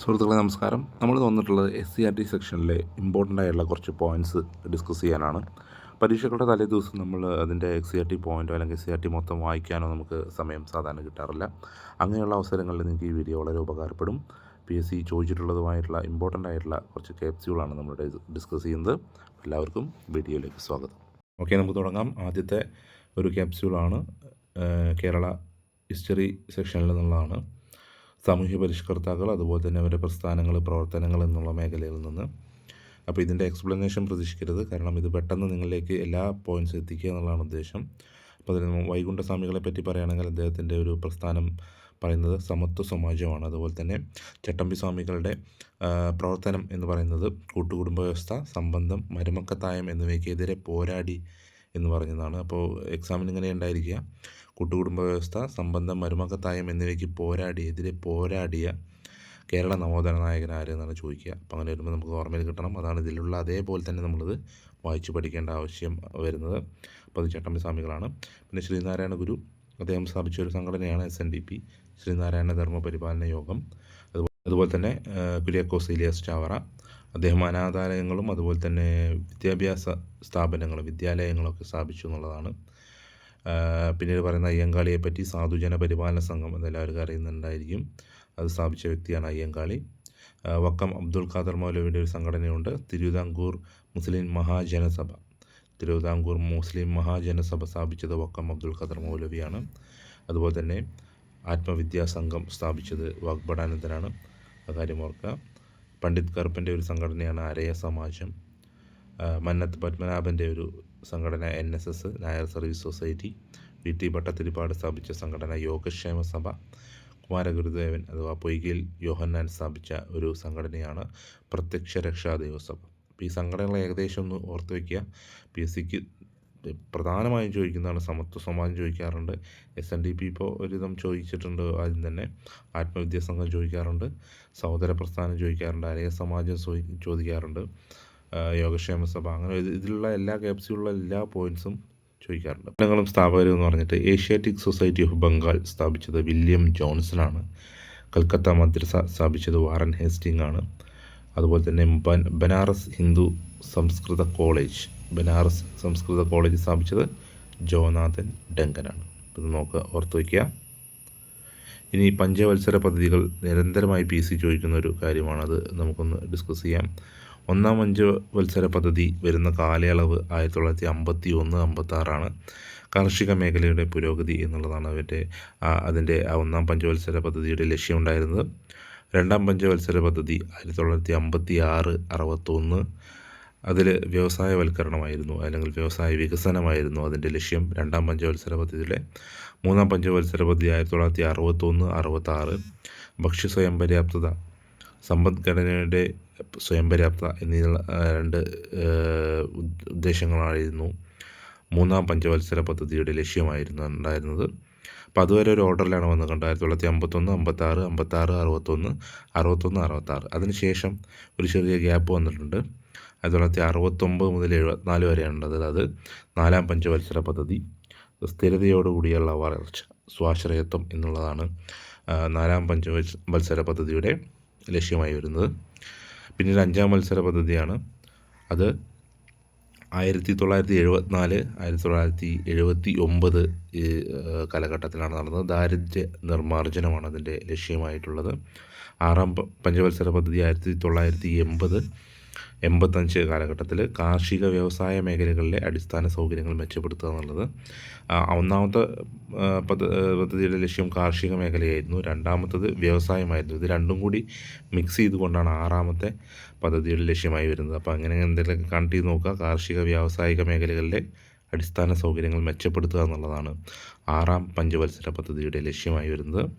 സുഹൃത്തുക്കളെ നമസ്കാരം. നമ്മൾ വന്നിട്ടുള്ളത് എസ് സി ആർ ടി സെക്ഷനിലെ ഇമ്പോർട്ടന്റ് ആയിട്ടുള്ള കുറച്ച് പോയിന്റ്സ് ഡിസ്കസ് ചെയ്യാനാണ്. പരീക്ഷകളുടെ തലേ ദിവസം നമ്മൾ അതിന്റെ എസ് സി ആർ ടി പോയിന്റോ അല്ലെങ്കിൽ എസ് സി ആർ ടി മൊത്തം വായിക്കാനോ നമുക്ക് സമയം സാധാരണ കിട്ടാറില്ല. അങ്ങനെയുള്ള അവസരങ്ങളിൽ നിങ്ങൾക്ക് ഈ വീഡിയോ വളരെ ഉപകാരപ്പെടും. പി എസ് സി ചോദിച്ചിട്ടുള്ളതുമായിട്ടുള്ള ഇമ്പോർട്ടന്റ് ആയിട്ടുള്ള കുറച്ച് ക്യാപ്സ്യൂളാണ് നമ്മളുടെ ഡിസ്കസ് ചെയ്യുന്നത്. എല്ലാവർക്കും വീഡിയോയിലേക്ക് സ്വാഗതം. ഓക്കെ നമുക്ക് തുടങ്ങാം. ആദ്യത്തെ ഒരു ക്യാപ്സ്യൂളാണ് കേരള ഹിസ്റ്ററി സെക്ഷനിൽ നിന്നുള്ളതാണ്. സാമൂഹ്യ പരിഷ്കർത്താക്കൾ അതുപോലെ തന്നെ അവരുടെ പ്രസ്ഥാനങ്ങൾ പ്രവർത്തനങ്ങൾ എന്നുള്ള മേഖലയിൽ നിന്ന്. അപ്പോൾ ഇതിന്റെ എക്സ്പ്ലനേഷൻ പ്രതീക്ഷിക്കരുത്. കാരണം ഇത് പെട്ടെന്ന് നിങ്ങളിലേക്ക് എല്ലാ പോയിന്റ്സ് എത്തിക്കുക എന്നുള്ളതാണ് ഉദ്ദേശം. അപ്പോൾ അതിന് വൈകുണ്ഠസ്വാമികളെ പറ്റി പറയുകയാണെങ്കിൽ അദ്ദേഹത്തിന്റെ ഒരു പ്രസ്ഥാനം പറയുന്നത് സമത്വ സമാജമാണ്. അതുപോലെ തന്നെ ചട്ടമ്പി സ്വാമികളുടെ പ്രവർത്തനം എന്ന് പറയുന്നത് കൂട്ടുകുടുംബ വ്യവസ്ഥ സംബന്ധം മരുമക്കത്തായം എന്നിവയ്ക്കെതിരെ പോരാടി എന്ന് പറഞ്ഞതാണ്. അപ്പോൾ എക്സാമിന് ഇങ്ങനെ ഉണ്ടായിരിക്കുക. കൂട്ടുകുടുംബ വ്യവസ്ഥ സംബന്ധം മരുമക്കത്തായം എന്നിവയ്ക്ക് പോരാടി എതിരെ പോരാടിയ കേരള നവോത്ഥാന നായകൻ ആരെന്നാണ് ചോദിക്കുക. അപ്പോൾ അങ്ങനെ വരുമ്പോൾ നമുക്ക് ഓർമ്മയിൽ കിട്ടണം. അതാണ് ഇതിലുള്ള അതേപോലെ തന്നെ നമ്മളത് വായിച്ചു പഠിക്കേണ്ട ആവശ്യം വരുന്നത്. അപ്പോൾ അത് ചട്ടമ്പി സ്വാമികളാണ് പിന്നെ ശ്രീനാരായണ ഗുരു അദ്ദേഹം സ്ഥാപിച്ച ഒരു സംഘടനയാണ് S N D P Sree Narayana Dharma Paripalana Yogam. അതുപോലെ തന്നെ കുര്യാക്കോസ് ഇലിയസ് ചാവറ അദ്ദേഹം അനാഥാലയങ്ങളും അതുപോലെ തന്നെ വിദ്യാഭ്യാസ സ്ഥാപനങ്ങളും വിദ്യാലയങ്ങളൊക്കെ സ്ഥാപിച്ചു എന്നുള്ളതാണ്. പിന്നീട് പറയുന്ന അയ്യങ്കാളിയെ പറ്റി സാധുജന പരിപാലന സംഘം എന്നെല്ലാവർക്കും അറിയുന്നുണ്ടായിരിക്കും. അത് സ്ഥാപിച്ച വ്യക്തിയാണ് അയ്യങ്കാളി. വക്കം അബ്ദുൾ ഖാദർ മൗലവിയുടെ ഒരു സംഘടനയുണ്ട്. തിരുവിതാംകൂർ മുസ്ലിം മഹാജനസഭ. തിരുവിതാംകൂർ മുസ്ലിം മഹാജനസഭ സ്ഥാപിച്ചത് വക്കം അബ്ദുൾ ഖാദർ മൗലവിയാണ്. അതുപോലെ തന്നെ ആത്മവിദ്യാ സംഘം സ്ഥാപിച്ചത് വാഗ്ബടാനന്ദനാണ് അക്കാര്യം ഓർക്കുക. പണ്ഡിറ്റ് കറുപ്പന്റെ ഒരു സംഘടനയാണ് അരയ സമാജം. മന്നത്ത് പത്മനാഭന്റെ ഒരു സംഘടന N S S Nair service society V T Bhattathiripad സ്ഥാപിച്ച സംഘടന യോഗക്ഷേമ സഭ കുമാരഗുരുദേവൻ അഥവാ പൊയ്കയിൽ യോഹന്നാൻ സ്ഥാപിച്ച ഒരു സംഘടനയാണ് പ്രത്യക്ഷ രക്ഷാ ദേവസഭ അപ്പോൾ ഈ സംഘടനകൾ ഏകദേശം ഒന്ന് ഓർത്ത് വയ്ക്കുക പി എസ് സിക്ക് പ്രധാനമായും ചോദിക്കുന്നതാണ് സമത്വ സമാജം ചോദിക്കാറുണ്ട്. എസ് എൻ ഡി പി ഇപ്പോൾ ഒരുവിധം ചോദിച്ചിട്ടുണ്ട്. ആദ്യം തന്നെ ആത്മവിദ്യാസംഘം ചോദിക്കാറുണ്ട്. സഹോദര പ്രസ്ഥാനം ചോദിക്കാറുണ്ട്. അരയ സമാജം ചോദിക്കാറുണ്ട്. യോഗക്ഷേമ സഭ അങ്ങനെ ഇതിലുള്ള എല്ലാ ക്യാപ്സിലുള്ള എല്ലാ പോയിന്റ്സും ചോദിക്കാറുണ്ട്. ഞങ്ങളും സ്ഥാപകരും എന്ന് പറഞ്ഞിട്ട് ഏഷ്യാറ്റിക് സൊസൈറ്റി ഓഫ് ബംഗാൾ സ്ഥാപിച്ചത് വില്യം ജോൺസണാണ്. കൽക്കത്ത മദ്രസ സ്ഥാപിച്ചത് വാറൻ ഹേസ്റ്റിംഗ് ആണ്. അതുപോലെ തന്നെ ബനാറസ് ഹിന്ദു സംസ്കൃത കോളേജ് ബനാറസ് സംസ്കൃത കോളേജ് സ്ഥാപിച്ചത് ജോനാഥൻ ഡങ്കനാണ്. ഇത് നോക്കുക ഓർത്ത് വയ്ക്കുക. ഇനി പഞ്ചവത്സര പദ്ധതികൾ നിരന്തരമായി പി സി ചോദിക്കുന്ന ഒരു കാര്യമാണത്. നമുക്കൊന്ന് ഡിസ്കസ് ചെയ്യാം. ഒന്നാം പഞ്ചവത്സര പദ്ധതി വരുന്ന കാലയളവ് ആയിരത്തി തൊള്ളായിരത്തി അമ്പത്തി ഒന്ന് അമ്പത്താറാണ്. കാർഷിക മേഖലയുടെ പുരോഗതി എന്നുള്ളതാണ് അവരുടെ അതിന്റെ ഒന്നാം പഞ്ചവത്സര പദ്ധതിയുടെ ലക്ഷ്യമുണ്ടായിരുന്നത് രണ്ടാം പഞ്ചവത്സര പദ്ധതി ആയിരത്തി തൊള്ളായിരത്തി അമ്പത്തി ആറ് അറുപത്തൊന്ന്. അതിൽ വ്യവസായവൽക്കരണമായിരുന്നു അല്ലെങ്കിൽ വ്യവസായ വികസനമായിരുന്നു അതിന്റെ ലക്ഷ്യം രണ്ടാം പഞ്ചവത്സര പദ്ധതിയിലെ മൂന്നാം പഞ്ചവത്സര പദ്ധതി ആയിരത്തി തൊള്ളായിരത്തി അറുപത്തൊന്ന് അറുപത്താറ് ഭക്ഷ്യ സ്വയം പര്യാപ്തത സമ്പദ്ഘടനയുടെ സ്വയം പര്യാപ്തത എന്നീ രണ്ട് ഉദ്ദേശങ്ങളായിരുന്നു മൂന്നാം പഞ്ചവത്സര പദ്ധതിയുടെ ലക്ഷ്യമായിരുന്നു ഉണ്ടായിരുന്നത്. അപ്പോൾ അതുവരെ ഒരു ഓർഡറിലാണ് വന്നത് കണ്ടത് ആയിരത്തി തൊള്ളായിരത്തി അമ്പത്തൊന്ന് അമ്പത്താറ് അമ്പത്താറ് അറുപത്തൊന്ന് അറുപത്തൊന്ന് അറുപത്താറ്. അതിനുശേഷം ഒരു ചെറിയ ഗ്യാപ്പ് വന്നിട്ടുണ്ട്. ആയിരത്തി തൊള്ളായിരത്തി അറുപത്തൊമ്പത് മുതൽ എഴുപത്തിനാല് വരെയാണുള്ളത് അത് നാലാം പഞ്ചവത്സര പദ്ധതി. സ്ഥിരതയോടുകൂടിയുള്ള വളർച്ച സ്വാശ്രയത്വം എന്നുള്ളതാണ് നാലാം പഞ്ചവത്സര പദ്ധതിയുടെ ലക്ഷ്യമായി വരുന്നത്. പിന്നീട് അഞ്ചാം മത്സര പദ്ധതിയാണ് അത് ആയിരത്തി തൊള്ളായിരത്തി എഴുപത്തിനാല് ആയിരത്തി തൊള്ളായിരത്തി എഴുപത്തി ഒമ്പത് കാലഘട്ടത്തിലാണ് നടന്നത്. ദാരിദ്ര്യ നിർമ്മാർജനമാണ് അതിന്റെ ലക്ഷ്യമായിട്ടുള്ളത്. ആറാം പഞ്ചവത്സര പദ്ധതി ആയിരത്തി തൊള്ളായിരത്തി എൺപത് എൺപത്തഞ്ച് കാലഘട്ടത്തിൽ കാർഷിക വ്യവസായ മേഖലകളിലെ അടിസ്ഥാന സൗകര്യങ്ങൾ മെച്ചപ്പെടുത്തുക എന്നുള്ളത്. ഒന്നാമത്തെ പദ്ധതിയുടെ ലക്ഷ്യം കാർഷിക മേഖലയായിരുന്നു. രണ്ടാമത്തത് വ്യവസായമായിരുന്നു. ഇത് രണ്ടും കൂടി മിക്സ് ചെയ്തുകൊണ്ടാണ് ആറാമത്തെ പദ്ധതിയുടെ ലക്ഷ്യമായി വരുന്നത്. അപ്പോൾ അങ്ങനെ എന്തെങ്കിലും കണ്ടു നോക്കുക. കാർഷിക വ്യാവസായിക മേഖലകളിലെ അടിസ്ഥാന സൗകര്യങ്ങൾ മെച്ചപ്പെടുത്തുക എന്നുള്ളതാണ് ആറാം പഞ്ചവത്സര പദ്ധതിയുടെ ലക്ഷ്യമായി വരുന്നത്.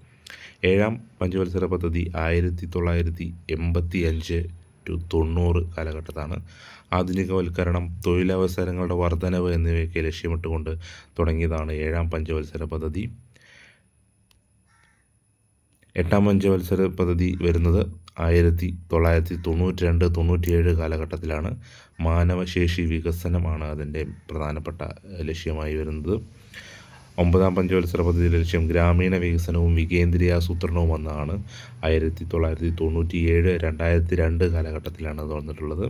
ഏഴാം പഞ്ചവത്സര പദ്ധതി ആയിരത്തി തൊള്ളായിരത്തി എൺപത്തി അഞ്ച് ടു തൊണ്ണൂറ് കാലഘട്ടത്താണ് ആധുനികവൽക്കരണം തൊഴിലവസരങ്ങളുടെ വർധനവ് എന്നിവയൊക്കെ ലക്ഷ്യമിട്ടുകൊണ്ട് തുടങ്ങിയതാണ് ഏഴാം പഞ്ചവത്സര പദ്ധതി. എട്ടാം പഞ്ചവത്സര പദ്ധതി വരുന്നത് ആയിരത്തി തൊള്ളായിരത്തി തൊണ്ണൂറ്റി രണ്ട് തൊണ്ണൂറ്റിയേഴ് കാലഘട്ടത്തിലാണ്. മാനവശേഷി വികസനമാണ് അതിന്റെ പ്രധാനപ്പെട്ട ലക്ഷ്യമായി വരുന്നത്. ഒമ്പതാം പഞ്ചവത്സര പദ്ധതി ലക്ഷ്യം ഗ്രാമീണ വികസനവും വികേന്ദ്രീയാസൂത്രണവും എന്നാണ് ആയിരത്തി തൊള്ളായിരത്തി തൊണ്ണൂറ്റി ഏഴ് രണ്ടായിരത്തി രണ്ട് കാലഘട്ടത്തിലാണ് അത് വന്നിട്ടുള്ളത്.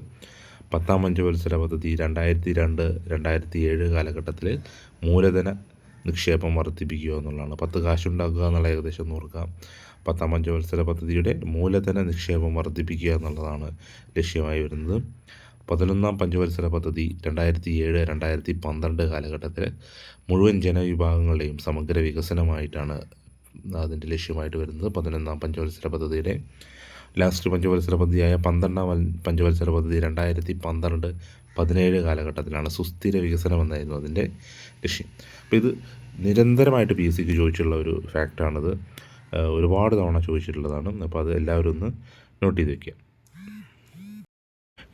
പത്താം പഞ്ചവത്സര പദ്ധതി രണ്ടായിരത്തി രണ്ട് രണ്ടായിരത്തി ഏഴ് കാലഘട്ടത്തിൽ മൂലധന നിക്ഷേപം വർദ്ധിപ്പിക്കുക എന്നുള്ളതാണ്. പത്ത് കാശുണ്ടാക്കുക എന്നുള്ള ഏകദേശം നോർക്കാം പത്താം പഞ്ചവത്സര പദ്ധതിയുടെ മൂലധന നിക്ഷേപം വർദ്ധിപ്പിക്കുക എന്നുള്ളതാണ് ലക്ഷ്യമായി വരുന്നത്. പതിനൊന്നാം പഞ്ചവത്സര പദ്ധതി രണ്ടായിരത്തി ഏഴ് രണ്ടായിരത്തി പന്ത്രണ്ട് കാലഘട്ടത്തിൽ മുഴുവൻ ജനവിഭാഗങ്ങളുടെയും സമഗ്ര വികസനമായിട്ടാണ് അതിന്റെ ലക്ഷ്യമായിട്ട് വരുന്നത്. പതിനൊന്നാം പഞ്ചവത്സര പദ്ധതിയുടെ ലാസ്റ്റ് പഞ്ചവത്സര പദ്ധതിയായ പന്ത്രണ്ടാം പഞ്ചവത്സര പദ്ധതി രണ്ടായിരത്തി പന്ത്രണ്ട് പതിനേഴ് കാലഘട്ടത്തിലാണ് സുസ്ഥിര വികസനം എന്നായിരുന്നു അതിന്റെ ലക്ഷ്യം. അപ്പോൾ ഇത് നിരന്തരമായിട്ട് പി എസ് സിക്ക് ചോദിച്ചുള്ള ഒരു ഫാക്റ്റാണിത്. ഒരുപാട് തവണ ചോദിച്ചിട്ടുള്ളതാണ്. അപ്പോൾ അത് എല്ലാവരും ഒന്ന് നോട്ട് ചെയ്ത് വെക്കുക.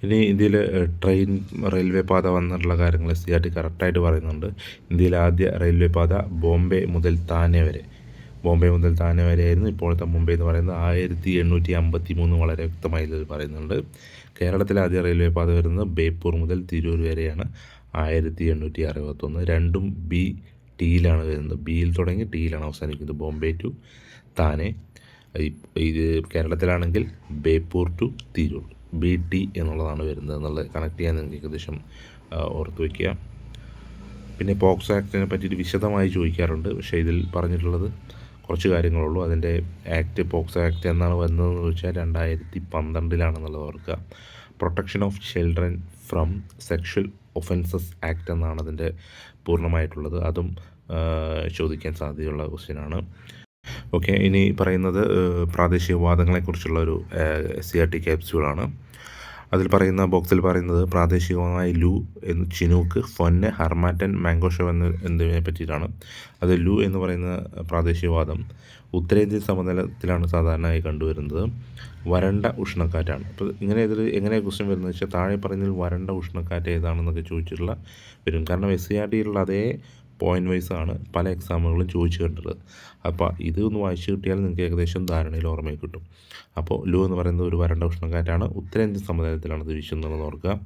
ഇനി ഇന്ത്യയിൽ ട്രെയിൻ റെയിൽവേ പാത വന്നിട്ടുള്ള കാര്യങ്ങൾ സി ആർ ടി കറക്റ്റായിട്ട് പറയുന്നുണ്ട്. ഇന്ത്യയിലെ ആദ്യ റെയിൽവേ പാത ബോംബെ മുതൽ താനെ വരെ. ബോംബെ മുതൽ താനെ വരെ ആയിരുന്നു ഇപ്പോഴത്തെ മുംബൈ എന്ന് പറയുന്നത്. ആയിരത്തി എണ്ണൂറ്റി അമ്പത്തി മൂന്ന് വളരെ വ്യക്തമായി പറയുന്നുണ്ട്. കേരളത്തിലെ ആദ്യ റെയിൽവേ പാത വരുന്നത് ബേപ്പൂർ മുതൽ തിരൂർ വരെയാണ്. ആയിരത്തി എണ്ണൂറ്റി അറുപത്തൊന്ന്. രണ്ടും ബി ടിയിലാണ് വരുന്നത്. ബിയിൽ തുടങ്ങി ടിയിലാണ് അവസാനിക്കുന്നത് ബോംബെ ടു താനെ. ഇത് കേരളത്തിലാണെങ്കിൽ Beypore to Tirur. B T എന്നുള്ളതാണ് വരുന്നത്. എന്നുള്ളത് കണക്ട് ചെയ്യാൻ നിങ്ങൾക്ക് ഏകദേശം ഓർത്ത് വയ്ക്കുക പിന്നെ പോക്സോ ആക്ടിനെ പറ്റിയിട്ട് വിശദമായി ചോദിക്കാറുണ്ട്. പക്ഷേ ഇതിൽ പറഞ്ഞിട്ടുള്ളത് കുറച്ച് കാര്യങ്ങളുള്ളൂ അതിന്റെ ആക്ട് പോക്സോ ആക്ട് എന്നാണ് വന്നതെന്ന് ചോദിച്ചാൽ രണ്ടായിരത്തി പന്ത്രണ്ടിലാണെന്നുള്ളത് ഓർക്കുക. Protection of children from sexual offences act എന്നാണ് അതിന്റെ പൂർണമായിട്ടുള്ളത്. അതും ചോദിക്കാൻ സാധ്യതയുള്ള ക്വസ്റ്റ്യനാണ് ഓക്കെ ഇനി പറയുന്നത് പ്രാദേശിക വാദങ്ങളെക്കുറിച്ചുള്ള ഒരു സി ആർ ടി ക്യാപ്സ്യൂളാണ് അതിൽ പറയുന്ന ബോക്സിൽ പറയുന്നത് പ്രാദേശികമായി ലു എന്ന് ചിനൂക്ക് ഫൊന്ന് ഹർമാറ്റൻ മാംഗോഷോ എന്ന് എന്നിവയെ പറ്റിയിട്ടാണ്. അത് ലു എന്ന് പറയുന്ന പ്രാദേശികവാദം ഉത്തരേന്ത്യൻ സമതലത്തിലാണ് സാധാരണയായി കണ്ടുവരുന്നത്. വരണ്ട ഉഷ്ണക്കാറ്റാണ്. അപ്പോൾ ഇങ്ങനെ ഇതിൽ എങ്ങനെ ക്വസ്റ്റ്യൻ വരുന്നത് വെച്ചാൽ താഴെ പറയുന്നതിൽ വരണ്ട ഉഷ്ണക്കാറ്റ് ഏതാണെന്നൊക്കെ ചോദിച്ചിട്ടുള്ള വരും. കാരണം എസ് സി ആർ ടിയിലുള്ള അതേ പോയിന്റ് വൈസ് ആണ് പല എക്സാമുകളും ചോദിച്ചു കണ്ടിട്ടുള്ളത് അപ്പോൾ ഇത് ഒന്ന് വായിച്ചു കിട്ടിയാൽ നിങ്ങൾക്ക് ഏകദേശം ധാരണയിൽ ഓർമ്മയിൽ കിട്ടും. അപ്പോൾ ലു എന്ന് പറയുന്നത് ഒരു വരണ്ട ഉഷ്ണക്കാറ്റാണ്. ഉത്തരേന്ത്യൻ സമുദായത്തിലാണ് വീശുന്നതെന്ന് ഓർക്കുക.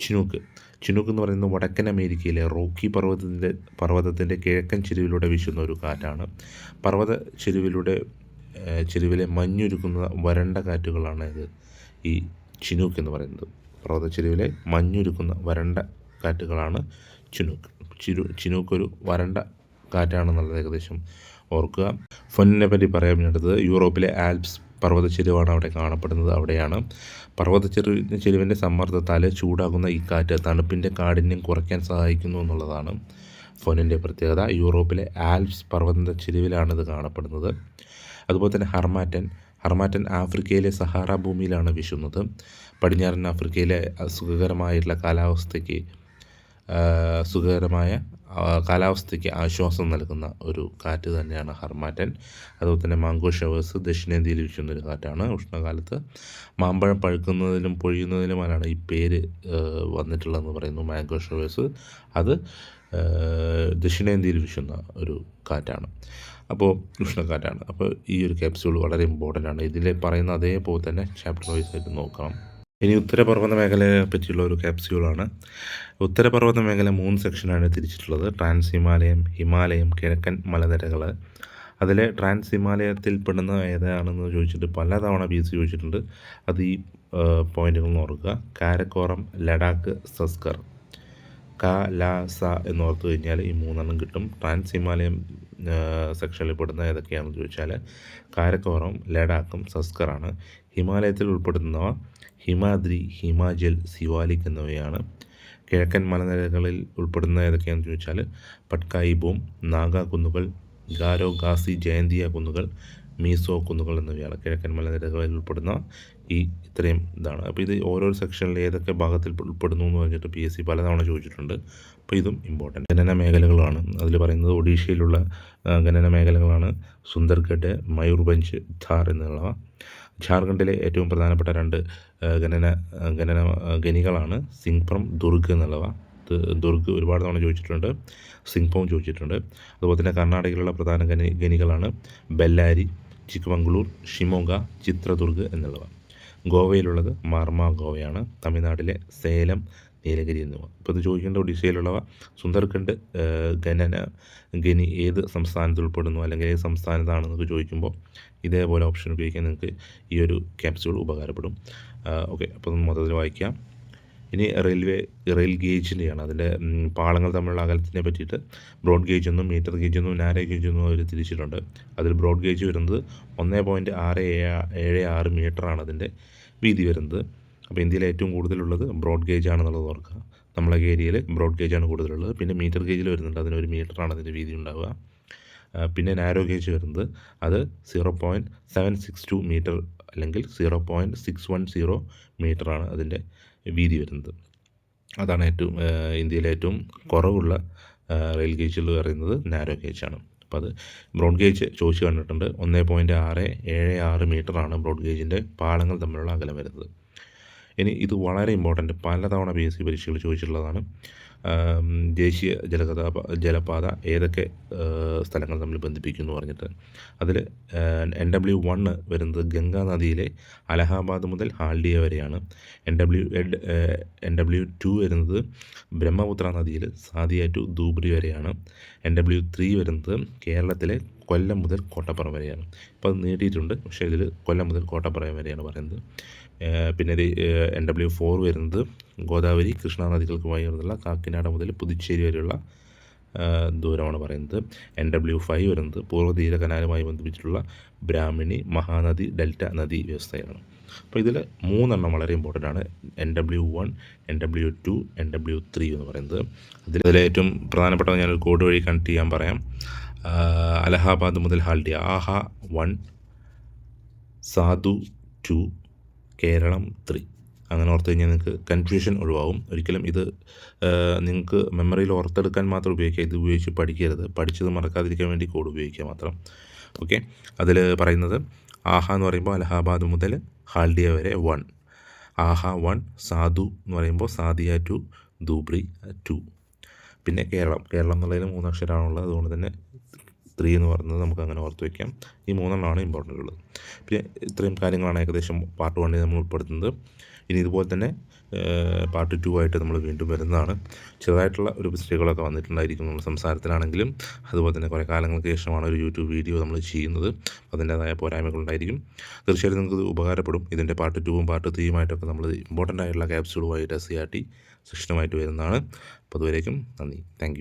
ചിനൂക്ക്. ചിനൂക്ക് എന്ന് പറയുന്നത് വടക്കൻ അമേരിക്കയിലെ റോക്കി പർവതത്തിന്റെ പർവതത്തിന്റെ കിഴക്കൻ ചെരുവിലൂടെ വീശുന്ന ഒരു കാറ്റാണ്. പർവത ചെരുവിലൂടെ ചെരുവിലെ മഞ്ഞുരുക്കുന്ന വരണ്ട കാറ്റുകളാണ് ഇത് ഈ ചിനൂക്ക് എന്ന് പറയുന്നത്. പർവത ചെരുവിലെ മഞ്ഞുരുക്കുന്ന വരണ്ട കാറ്റുകളാണ് ചിനൂക്ക്. ചിരു ചിനൂക്ക് ഒരു വരണ്ട കാറ്റാണെന്നുള്ളത് ഏകദേശം ഓർക്കുക. ഫൊന്നിനെ പറ്റി പറയാൻ വേണ്ടത് യൂറോപ്പിലെ ആൽപ്സ് പർവത ചെരുവാണ് അവിടെ കാണപ്പെടുന്നത്. അവിടെയാണ് പർവത ചെരു ചെരുവിന്റെ സമ്മർദ്ദത്താൽ ചൂടാകുന്ന ഈ കാറ്റ് തണുപ്പിന്റെ കാഠിന്യം കുറയ്ക്കാൻ സഹായിക്കുന്നു എന്നുള്ളതാണ് ഫൊനിന്റെ പ്രത്യേകത. യൂറോപ്പിലെ ആൽപ്സ് പർവത ചെരുവിലാണ് ഇത് കാണപ്പെടുന്നത്. അതുപോലെ തന്നെ ഹർമാറ്റൻ ഹർമാറ്റൻ ആഫ്രിക്കയിലെ സഹാറ ഭൂമിയിലാണ് വിശുന്നത്. പടിഞ്ഞാറൻ ആഫ്രിക്കയിലെ സുഖകരമായിട്ടുള്ള കാലാവസ്ഥയ്ക്ക് സുഖകരമായ കാലാവസ്ഥയ്ക്ക് ആശ്വാസം നൽകുന്ന ഒരു കാറ്റ് തന്നെയാണ് ഹർമാറ്റൻ. അതുപോലെ തന്നെ മാംഗോ ഷവേഴ്സ് ദക്ഷിണേന്ത്യയിൽ വീശുന്ന ഒരു കാറ്റാണ് ഉഷ്ണകാലത്ത്. മാമ്പഴം പഴുക്കുന്നതിലും പൊഴിയുന്നതിലുമാണ് ഈ പേര് വന്നിട്ടുള്ളതെന്ന് പറയുന്നു മാംഗോ ഷവേഴ്സ്. അത് ദക്ഷിണേന്ത്യയിൽ വീശുന്ന ഒരു കാറ്റാണ്. അപ്പോൾ ഉഷ്ണക്കാറ്റാണ് അപ്പോൾ ഈ ഒരു ക്യാപ്സ്യൂൾ വളരെ ഇമ്പോർട്ടന്റ് ആണ്. ഇതിൽ പറയുന്ന അതേപോലെ തന്നെ ചാപ്റ്റർ വൈസ് ആയിട്ട് നോക്കണം. ഇനി ഉത്തരപർവത മേഖലയെ പറ്റിയുള്ള ഒരു ക്യാപ്സ്യൂളാണ് ഉത്തരപർവത മേഖല മൂന്ന് സെക്ഷനാണ് തിരിച്ചിട്ടുള്ളത്. ട്രാൻസ് ഹിമാലയം ഹിമാലയം കിഴക്കൻ മലനിരകൾ. അതിൽ ട്രാൻസ് ഹിമാലയത്തിൽ പെടുന്ന ഏതാണെന്ന് ചോദിച്ചിട്ട് പലതവണ ബി സി ചോദിച്ചിട്ടുണ്ട്. അത് ഈ പോയിന്റുകൾ ഓർക്കുക. കാരക്കോറം ലഡാക്ക് സസ്കർ. ക ല സ എന്ന് ഓർത്തു കഴിഞ്ഞാൽ ഈ മൂന്നെണ്ണം കിട്ടും. ട്രാൻസ് ഹിമാലയം സെക്ഷനിൽ പെടുന്ന ഏതൊക്കെയാണെന്ന് ചോദിച്ചാൽ കാരക്കോറം ലഡാക്കും സസ്കറാണ് ഹിമാലയത്തിൽ ഉൾപ്പെടുന്നവ ഹിമാദ്രി ഹിമാചൽ സിവാലിക് എന്നിവയാണ്. കിഴക്കൻ മലനിരകളിൽ ഉൾപ്പെടുന്ന ഏതൊക്കെയാണെന്ന് ചോദിച്ചാൽ പട്കായി ബോം നാഗ കുന്നുകൾ ഗാരോ ഗാസി ജയന്തിയ കുന്നുകൾ മീസോ കുന്നുകൾ എന്നിവയാണ് കിഴക്കൻ മലനിരകളിൽ ഉൾപ്പെടുന്ന ഈ ഇത്രയും ഇതാണ്. അപ്പോൾ ഇത് ഓരോ സെക്ഷനിൽ ഏതൊക്കെ ഭാഗത്തിൽ ഉൾപ്പെടുന്നു എന്ന് പറഞ്ഞിട്ട് പി എസ് സി പലതവണ ചോദിച്ചിട്ടുണ്ട്. അപ്പോൾ ഇതും ഇമ്പോർട്ടന്റ് ഖനന മേഖലകളാണ്. അതിൽ പറയുന്നത് ഒഡീഷയിലുള്ള ഖനന മേഖലകളാണ്. സുന്ദർഗഡ് മയൂർഭഞ്ച് ധാർ എന്നുള്ളവ ജാർഖണ്ഡിലെ ഏറ്റവും പ്രധാനപ്പെട്ട രണ്ട് ഖനന ഖനന ഖനികളാണ് സിംഗ്പ്രം ദുർഗ് എന്നുള്ളവ. ദുർഗ് ഒരുപാട് തവണ ചോദിച്ചിട്ടുണ്ട്. സിംഗ്പോം ചോദിച്ചിട്ടുണ്ട്. അതുപോലെ തന്നെ കർണാടകയിലുള്ള പ്രധാന ഖനി ഖനികളാണ് ബെല്ലാരി ചിക്കമംഗ്ലൂർ ഷിമോഗ ചിത്രദുർഗ് എന്നുള്ളവ ഗോവയിലുള്ളത് മാർമാ ഗോവയാണ്. തമിഴ്നാട്ടിലെ സേലം നീലഗിരി എന്നിവ. ഇപ്പോൾ ഇത് ചോദിക്കേണ്ട ഒഡീഷയിലുള്ളവ സുന്ദർഖണ്ഡ് ഗണന ഗനി ഏത് സംസ്ഥാനത്ത് ഉൾപ്പെടുന്നു അല്ലെങ്കിൽ ഏത് സംസ്ഥാനത്താണെന്നൊക്കെ ചോദിക്കുമ്പോൾ ഇതേപോലെ ഓപ്ഷൻ ഉപയോഗിക്കാൻ നിങ്ങൾക്ക് ഈ ഒരു ക്യാപ്സ്യൂൾ ഉപകാരപ്പെടും. ഓക്കെ. അപ്പോൾ മൊത്തത്തിൽ വായിക്കാം. ഇനി റെയിൽവേ റെയിൽ ഗേജിന്റെയാണ് അതിന്റെ പാളങ്ങൾ തമ്മിലുള്ള അകലത്തിനെ പറ്റിയിട്ട് ബ്രോഡ് ഗേജ് എന്നും മീറ്റർ ഗേജ് എന്നും നാരോ ഗേജ് എന്നും അവർ തിരിച്ചിട്ടുണ്ട്. അതിൽ ബ്രോഡ് ഗേജ് വരുന്നത് ഒന്നേ പോയിന്റ് ആറ് ഏഴ് ആറ് മീറ്ററാണ് അതിന്റെ വീതി വരുന്നത്. അപ്പോൾ ഇന്ത്യയിൽ ഏറ്റവും കൂടുതലുള്ളത് ബ്രോഡ് ഗേജ് ആണെന്നുള്ളത് ഓർക്കുക. നമ്മളെ ഏരിയയിൽ ബ്രോഡ് ഗേജ് ആണ് കൂടുതലുള്ളത്. പിന്നെ മീറ്റർ ഗേജിൽ വരുന്നുണ്ട്. അതിനൊരു മീറ്ററാണ് അതിന്റെ വീതി ഉണ്ടാവുക. പിന്നെ നാരോ ഗേജ് വരുന്നത് അത് zero point seven six two metre അല്ലെങ്കിൽ zero point six one zero മീറ്ററാണ് അതിന്റെ വീതി വരുന്നത്. അതാണ് ഏറ്റവും ഇന്ത്യയിലെ ഏറ്റവും കുറവുള്ള റെയിൽ ഗേജുകൾ പറയുന്നത് നാരോ ഗേജാണ് അപ്പോൾ അത് ബ്രോഡ് ഗേജ് ചോദിച്ചു കണ്ടിട്ടുണ്ട്. ഒന്ന് പോയിന്റ് ആറ് ഏഴ് ആറ് മീറ്ററാണ് ബ്രോഡ് ഗേജിന്റെ പാലങ്ങൾ തമ്മിലുള്ള അകലം വരുന്നത്. ഇനി ഇത് വളരെ ഇമ്പോർട്ടന്റ് പലതവണ പി എസ് സി പരീക്ഷകൾ ചോദിച്ചിട്ടുള്ളതാണ്. ദേശീയ ജലഗതാ ജലപാത ഏതൊക്കെ സ്ഥലങ്ങൾ നമ്മൾ ബന്ധിപ്പിക്കുന്നു പറഞ്ഞിട്ട്. അതിൽ എൻ ഡബ്ല്യു വണ്ണ് വരുന്നത് ഗംഗാ നദിയിലെ അലഹാബാദ് മുതൽ ഹാൽഡിയ വരെയാണ്. N W N W two വരുന്നത് ബ്രഹ്മപുത്ര നദിയിൽ സാദിയ ടു ധൂബ്രി വരെയാണ്. എൻ ഡബ്ല്യു ത്രീ വരുന്നത് കേരളത്തിലെ കൊല്ലം മുതൽ കോട്ടപ്പുറം വരെയാണ്. ഇപ്പോൾ അത് നേടിയിട്ടുണ്ട് പക്ഷേ ഇതിൽ കൊല്ലം മുതൽ കോട്ടപ്പുറം വരെയാണ് പറയുന്നത്. പിന്നെ എൻ ഡബ്ല്യു ഫോർ വരുന്നത് ഗോദാവരി കൃഷ്ണ നദികൾക്കുമായി വഴിയുള്ള കാക്കിനാട മുതൽ പുതുച്ചേരി വരെയുള്ള ദൂരമാണ് പറയുന്നത്. എൻ ഡബ്ല്യു ഫൈവ് വരുന്നത് പൂർവതീര കനാലുമായി ബന്ധിപ്പിച്ചിട്ടുള്ള ബ്രാഹ്മിണി മഹാനദി ഡെൽറ്റ നദി വ്യവസ്ഥയാണ്. അപ്പോൾ ഇതിൽ മൂന്നെണ്ണം വളരെ ഇമ്പോർട്ടന്റ് ആണ്. N W one N W two N W three എന്ന് പറയുന്നത്. അതിൽ അതിൽ ഏറ്റവും പ്രധാനപ്പെട്ടത് ഞാനൊരു കോഡ് വഴി കണക്ട് ചെയ്യാൻ പറയാം. അലഹാബാദ് മുതൽ ഹാൽഡിയ ആഹ വൺ സാധു ടു കേരളം ത്രീ. അങ്ങനെ ഓർത്ത് കഴിഞ്ഞാൽ നിങ്ങൾക്ക് കൺഫ്യൂഷൻ ഒഴിവാകും ഒരിക്കലും ഇത് നിങ്ങൾക്ക് മെമ്മറിയിൽ ഓർത്തെടുക്കാൻ മാത്രം ഉപയോഗിക്കുക. ഇത് ഉപയോഗിച്ച് പഠിക്കരുത്. പഠിച്ചത് മറക്കാതിരിക്കാൻ വേണ്ടി കോഡ് ഉപയോഗിക്കുക മാത്രം. ഓക്കെ അതിൽ പറയുന്നത് ആഹ എന്ന് പറയുമ്പോൾ അലഹാബാദ് മുതൽ ഹാൽഡിയ വരെ വൺ ആഹ വൺ സാധു എന്ന് പറയുമ്പോൾ സാദിയ ടു ദൂബ്രി ടു പിന്നെ കേരളം. കേരളം എന്നുള്ളതിൽ മൂന്നക്ഷരമാണുള്ളത്. അതുകൊണ്ട് തന്നെ ത്രീ എന്ന് പറയുന്നത് നമുക്ക് അങ്ങനെ ഓർത്ത് വയ്ക്കാം ഈ മൂന്നെണ്ണമാണ് ഇമ്പോർട്ടന്റ് ഉള്ളത്. പിന്നെ ഇത്രയും കാര്യങ്ങളാണ് ഏകദേശം പാർട്ട് വണ്ണിൽ നമ്മൾ ഉൾപ്പെടുത്തുന്നത്. ഇനി ഇതുപോലെ തന്നെ പാർട്ട് ടു ആയിട്ട് നമ്മൾ വീണ്ടും വരുന്നതാണ്. ചെറുതായിട്ടുള്ള ഒരു മിസ്റ്റേക്കുകളൊക്കെ വന്നിട്ടുണ്ടായിരിക്കും നമ്മൾ സംസാരത്തിലാണെങ്കിലും. അതുപോലെ തന്നെ കുറേ കാലങ്ങൾക്ക് ശേഷമാണ് ഒരു യൂട്യൂബ് വീഡിയോ നമ്മൾ ചെയ്യുന്നത്. അതിന്റേതായ പോരായ്മകളുണ്ടായിരിക്കും തീർച്ചയായിട്ടും നിങ്ങൾക്ക് ഉപകാരപ്പെടും. ഇതിന്റെ പാർട്ട് ടുവും പാർട്ട് ത്രീയുമായിട്ടൊക്കെ നമ്മൾ ഇമ്പോർട്ടന്റ് ആയിട്ടുള്ള ക്യാപ്സ്യൂളുമായിട്ട് എസ് സി ആർ ടി സെക്ഷനുമായിട്ട് വരുന്നതാണ്. അപ്പോൾ അതുവരേക്കും നന്ദി. താങ്ക്